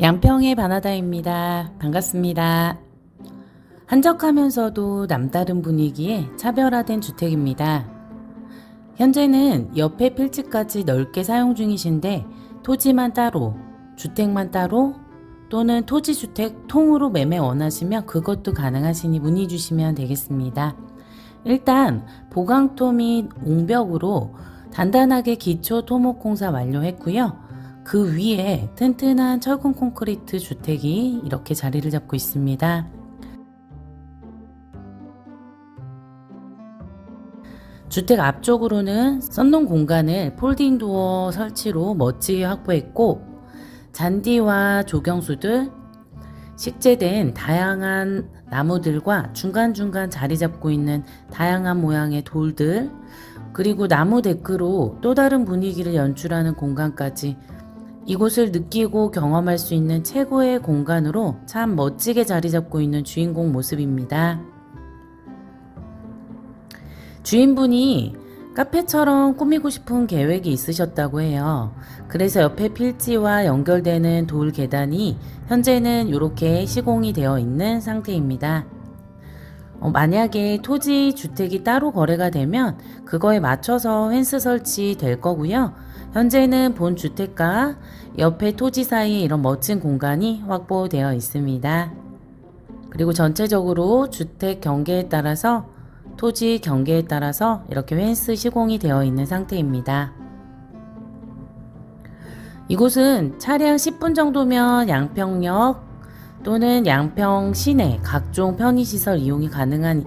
양평의 바나다입니다. 반갑습니다. 한적하면서도 남다른 분위기의 차별화된 주택입니다. 현재는 옆에 필지까지 넓게 사용 중이신데 토지만 따로, 주택만 따로 또는 토지주택 통으로 매매 원하시면 그것도 가능하시니 문의 주시면 되겠습니다. 일단 보강토 및 옹벽으로 단단하게 기초 토목 공사 완료했고요. 그 위에 튼튼한 철근 콘크리트 주택이 이렇게 자리를 잡고 있습니다. 주택 앞쪽으로는 썬룸 공간을 폴딩 도어 설치로 멋지게 확보했고 잔디와 조경수들, 식재된 다양한 나무들과 중간중간 자리 잡고 있는 다양한 모양의 돌들, 그리고 나무 데크로 또 다른 분위기를 연출하는 공간까지 이곳을 느끼고 경험할 수 있는 최고의 공간으로 참 멋지게 자리 잡고 있는 주인공 모습입니다. 주인분이 카페처럼 꾸미고 싶은 계획이 있으셨다고 해요. 그래서 옆에 필지와 연결되는 돌 계단이 현재는 이렇게 시공이 되어 있는 상태입니다. 어, 만약에 토지 주택이 따로 거래가 되면 그거에 맞춰서 펜스 설치 될 거고요. 현재는 본 주택과 옆에 토지 사이에 이런 멋진 공간이 확보되어 있습니다. 그리고 전체적으로 주택 경계에 따라서 토지 경계에 따라서 이렇게 펜스 시공이 되어 있는 상태입니다. 이곳은 차량 10분 정도면 양평역 또는 양평 시내 각종 편의시설 이용이 가능한,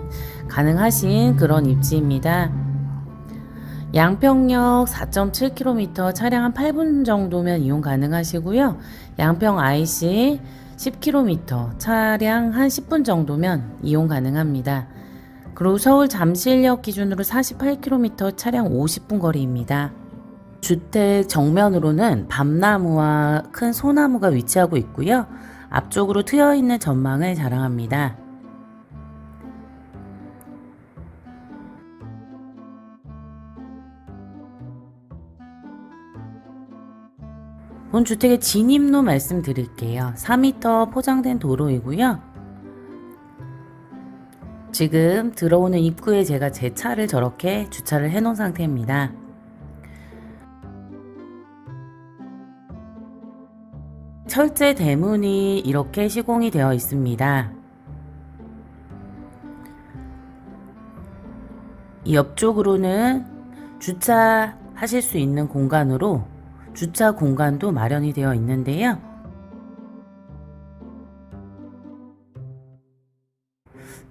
가능하신 그런 입지입니다. 양평역 4.7km 차량 한 8분 정도면 이용 가능하시고요. 양평 IC 10km 차량 한 10분 정도면 이용 가능합니다. 그리고 서울 잠실역 기준으로 48km 차량 50분 거리입니다. 주택 정면으로는 밤나무와 큰 소나무가 위치하고 있고요. 앞쪽으로 트여 있는 전망을 자랑합니다. 본 주택의 진입로 말씀드릴게요. 4m 포장된 도로이고요. 지금 들어오는 입구에 제가 제 차를 저렇게 주차를 해 놓은 상태입니다. 철제 대문이 이렇게 시공이 되어 있습니다. 이 옆쪽으로는 주차하실 수 있는 공간으로 주차 공간도 마련이 되어 있는데요.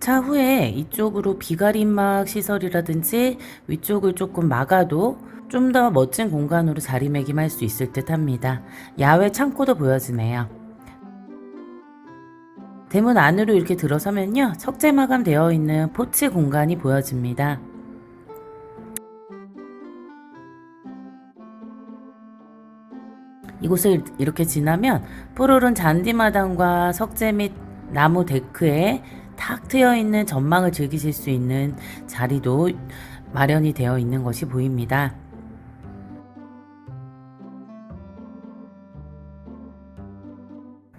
차후에 이쪽으로 비가림막 시설이라든지 위쪽을 조금 막아도 좀 더 멋진 공간으로 자리매김할 수 있을 듯 합니다. 야외 창고도 보여지네요. 대문 안으로 이렇게 들어서면요. 석재 마감되어 있는 포치 공간이 보여집니다. 이곳을 이렇게 지나면 푸르른 잔디마당과 석재 및 나무 데크에 탁 트여 있는 전망을 즐기실 수 있는 자리도 마련이 되어 있는 것이 보입니다.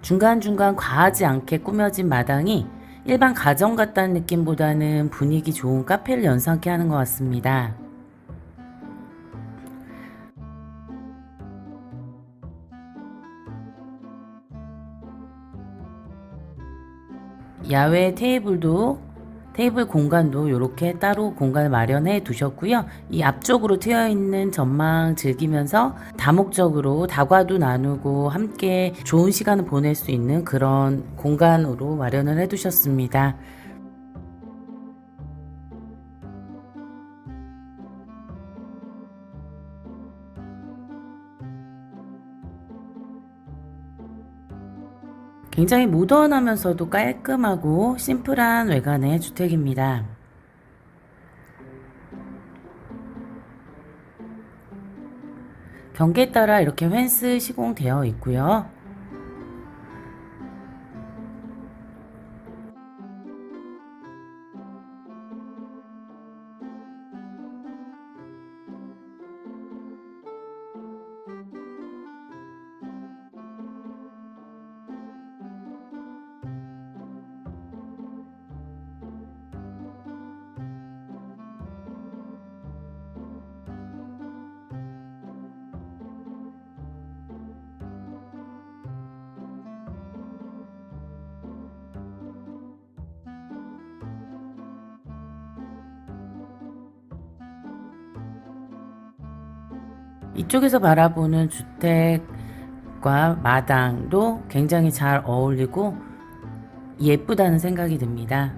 중간중간 과하지 않게 꾸며진 마당이 일반 가정 같다는 느낌보다는 분위기 좋은 카페를 연상케 하는 것 같습니다. 야외 테이블도 테이블 공간도 이렇게 따로 공간을 마련해 두셨고요. 이 앞쪽으로 트여 있는 전망 즐기면서 다목적으로 다과도 나누고 함께 좋은 시간을 보낼 수 있는 그런 공간으로 마련을 해 두셨습니다. 굉장히 모던하면서도 깔끔하고 심플한 외관의 주택입니다. 경계에 따라 이렇게 펜스 시공되어 있고요. 이쪽에서 바라보는 주택과 마당도 굉장히 잘 어울리고 예쁘다는 생각이 듭니다.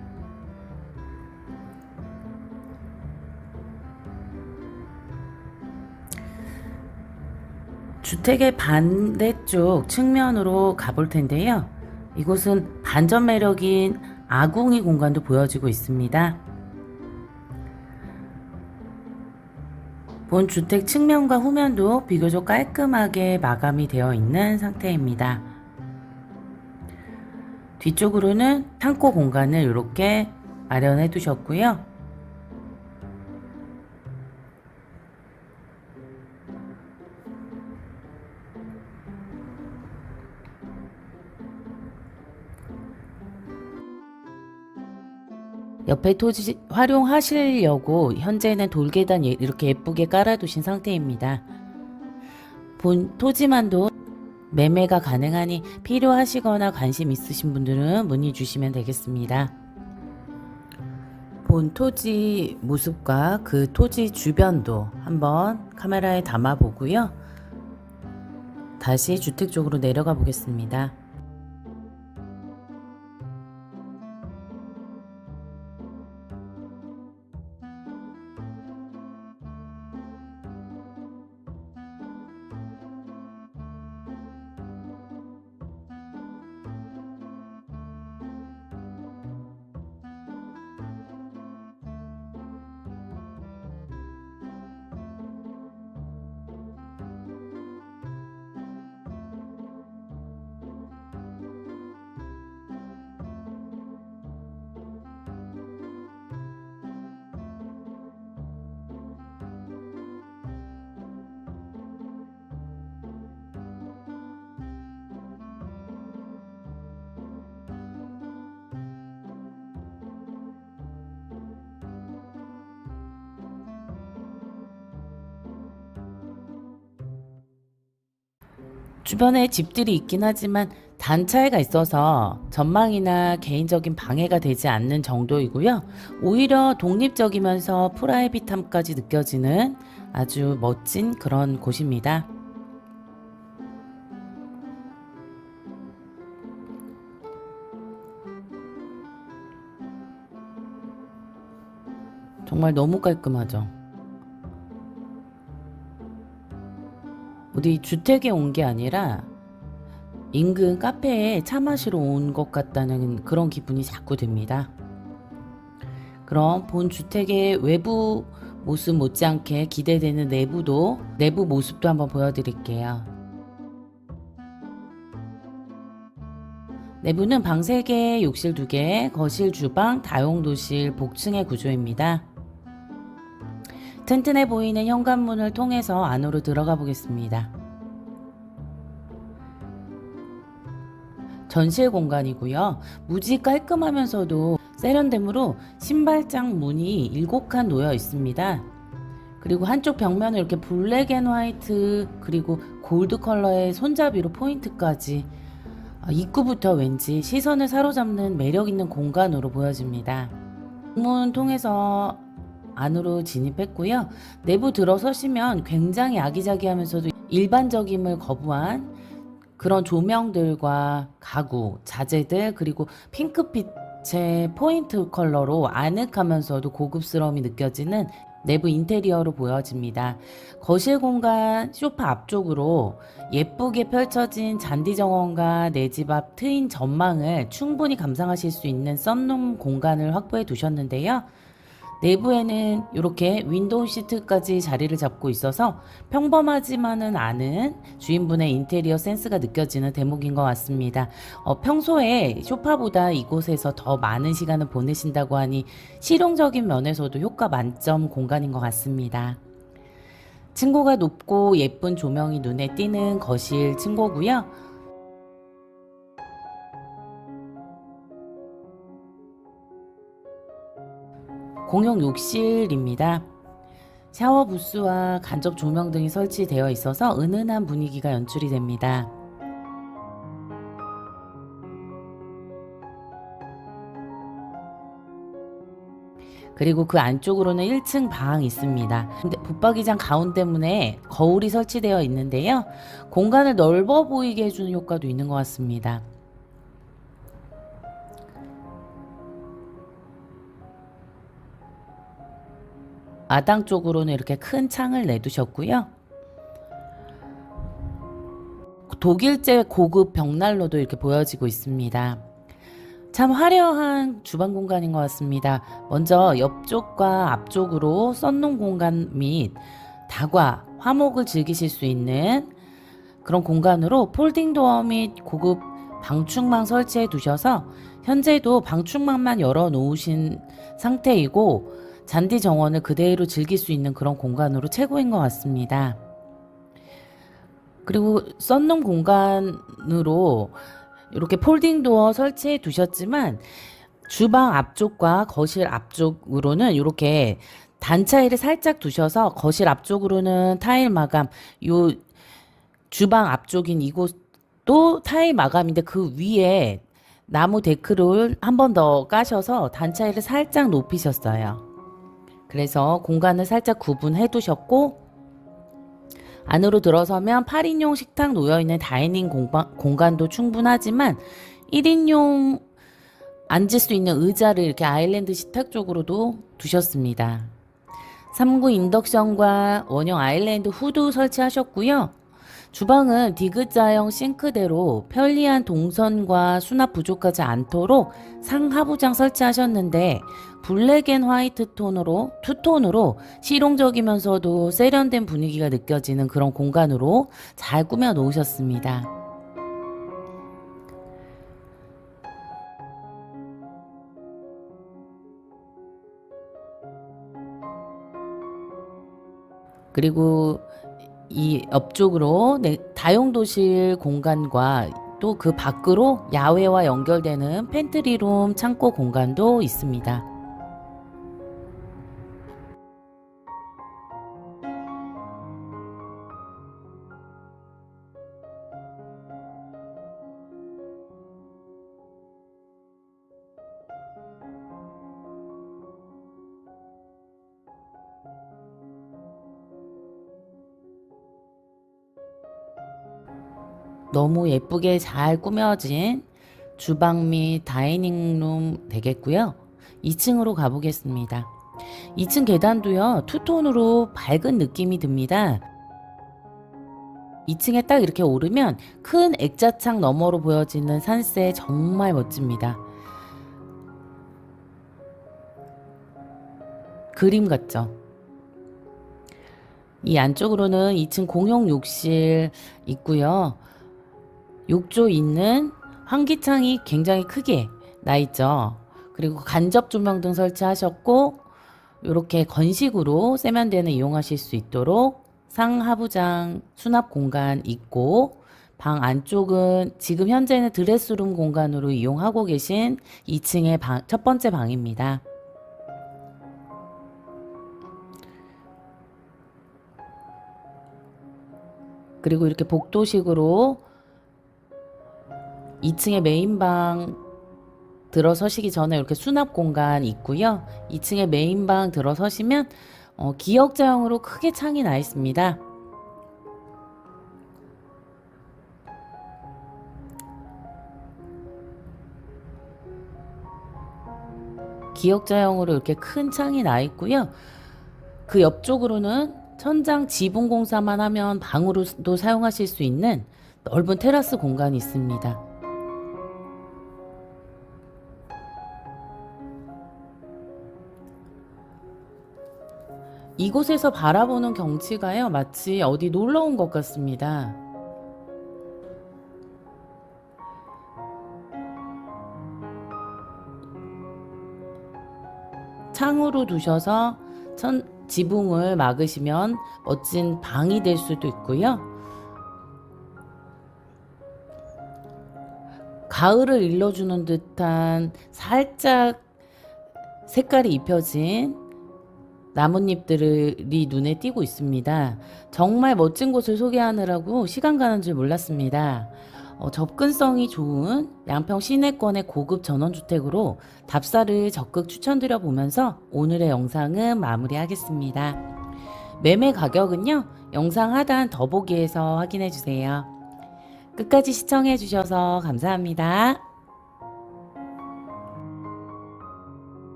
주택의 반대쪽 측면으로 가볼 텐데요. 이곳은 반전 매력인 아궁이 공간도 보여지고 있습니다. 본 주택 측면과 후면도 비교적 깔끔하게 마감이 되어 있는 상태입니다. 뒤쪽으로는 창고 공간을 이렇게 마련해 두셨고요. 옆에 토지 활용하시려고 현재는 돌계단 예- 이렇게 예쁘게 깔아두신 상태입니다. 본 토지만도 매매가 가능하니 필요하시거나 관심 있으신 분들은 문의 주시면 되겠습니다. 본 토지 모습과 그 토지 주변도 한번 카메라에 담아 보고요. 다시 주택 쪽으로 내려가 보겠습니다. 주변에 집들이 있긴 하지만 단 차이가 있어서 전망이나 개인적인 방해가 되지 않는 정도이고요. 오히려 독립적이면서 프라이빗함까지 느껴지는 아주 멋진 그런 곳입니다. 정말 너무 깔끔하죠. 어디 주택에 온 게 아니라 인근 카페에 차 마시러 온 것 같다는 그런 기분이 자꾸 듭니다. 그럼 본 주택의 외부 모습 못지않게 기대되는 내부도 내부 모습도 한번 보여드릴게요. 내부는 방 3개, 욕실 2개, 거실, 주방, 다용도실, 복층의 구조입니다. 튼튼해 보이는 현관문을 통해서 안으로 들어가 보겠습니다. 전실 공간이고요. 무지 깔끔하면서도 세련됨으로 신발장 문이 7칸 놓여 있습니다. 그리고 한쪽 벽면을 이렇게 블랙 앤 화이트 그리고 골드 컬러의 손잡이로 포인트까지 아, 입구부터 왠지 시선을 사로잡는 매력 있는 공간으로 보여집니다. 문 통해서 안으로 진입했고요. 내부 들어서시면 굉장히 아기자기하면서도 일반적임을 거부한 그런 조명들과 가구, 자재들 그리고 핑크빛의 포인트 컬러로 아늑하면서도 고급스러움이 느껴지는 내부 인테리어로 보여집니다. 거실 공간 소파 앞쪽으로 예쁘게 펼쳐진 잔디 정원과 내 집 앞 트인 전망을 충분히 감상하실 수 있는 썬룸 공간을 확보해 두셨는데요. 내부에는 이렇게 윈도우 시트까지 자리를 잡고 있어서 평범하지만은 않은 주인분의 인테리어 센스가 느껴지는 대목인 것 같습니다. 어, 평소에 소파보다 이곳에서 더 많은 시간을 보내신다고 하니 실용적인 면에서도 효과 만점 공간인 것 같습니다. 층고가 높고 예쁜 조명이 눈에 띄는 거실 층고고요. 공용 욕실입니다. 샤워 부스와 간접 조명 등이 설치되어 있어서 은은한 분위기가 연출이 됩니다. 그리고 그 안쪽으로는 1층 방 있습니다. 근데 붙박이장 가운데 문에 거울이 설치되어 있는데요. 공간을 넓어 보이게 해주는 효과도 있는 것 같습니다. 마당 쪽으로는 이렇게 큰 창을 내두셨고요. 독일제 고급 벽난로도 이렇게 보여지고 있습니다. 참 화려한 주방 공간인 것 같습니다. 먼저 옆쪽과 앞쪽으로 썬룸 공간 및 다과, 화목을 즐기실 수 있는 그런 공간으로 폴딩 도어 및 고급 방충망 설치해 두셔서 현재도 방충망만 열어 놓으신 상태이고 잔디 정원을 그대로 즐길 수 있는 그런 공간으로 최고인 것 같습니다. 그리고 썬룸 공간으로 이렇게 폴딩 도어 설치해 두셨지만 주방 앞쪽과 거실 앞쪽으로는 이렇게 단차이를 살짝 두셔서 거실 앞쪽으로는 타일 마감, 요 주방 앞쪽인 이곳도 타일 마감인데 그 위에 나무 데크를 한 번 더 까셔서 단차이를 살짝 높이셨어요. 그래서 공간을 살짝 구분해 두셨고 안으로 들어서면 8인용 식탁 놓여있는 다이닝 공간, 공간도 충분하지만 1인용 앉을 수 있는 의자를 이렇게 아일랜드 식탁 쪽으로도 두셨습니다. 3구 인덕션과 원형 아일랜드 후드 설치하셨고요. 주방은 디귿자형 싱크대로 편리한 동선과 수납 부족하지 않도록 상하부장 설치하셨는데 블랙 앤 화이트 톤으로 투톤으로 실용적이면서도 세련된 분위기가 느껴지는 그런 공간으로 잘 꾸며 놓으셨습니다. 그리고 이 옆쪽으로 네, 다용도실 공간과 또 그 밖으로 야외와 연결되는 팬트리룸 창고 공간도 있습니다. 너무 예쁘게 잘 꾸며진 주방 및 다이닝룸 되겠고요. 2층으로 가보겠습니다. 2층 계단도요, 투톤으로 밝은 느낌이 듭니다. 2층에 딱 이렇게 오르면 큰 액자창 너머로 보여지는 산세 정말 멋집니다. 그림 같죠? 이 안쪽으로는 2층 공용 욕실 있고요. 욕조 있는 환기창이 굉장히 크게 나 있죠. 그리고 간접 조명 등 설치하셨고 이렇게 건식으로 세면대는 이용하실 수 있도록 상하부장 수납 공간 있고 방 안쪽은 지금 현재는 드레스룸 공간으로 이용하고 계신 2층의 방, 첫 번째 방입니다. 그리고 이렇게 복도식으로 2층에 메인방 들어서시기 전에 이렇게 수납 공간 있고요. 2층에 메인방 들어서시면 어, 기역자형으로 크게 창이 나 있습니다. 기역자형으로 이렇게 큰 창이 나 있고요. 그 옆쪽으로는 천장 지붕 공사만 하면 방으로도 사용하실 수 있는 넓은 테라스 공간이 있습니다. 이곳에서 바라보는 경치가요, 마치 어디 놀러 온 것 같습니다. 창으로 두셔서 천, 지붕을 막으시면 멋진 방이 될 수도 있고요. 가을을 일러주는 듯한 살짝 색깔이 입혀진 나뭇잎들이 눈에 띄고 있습니다. 정말 멋진 곳을 소개하느라고 시간 가는 줄 몰랐습니다. 어, 접근성이 좋은 양평 시내권의 고급 전원주택으로 답사를 적극 추천드려 보면서 오늘의 영상은 마무리하겠습니다. 매매 가격은요, 영상 하단 더보기에서 확인해 주세요. 끝까지 시청해 주셔서 감사합니다.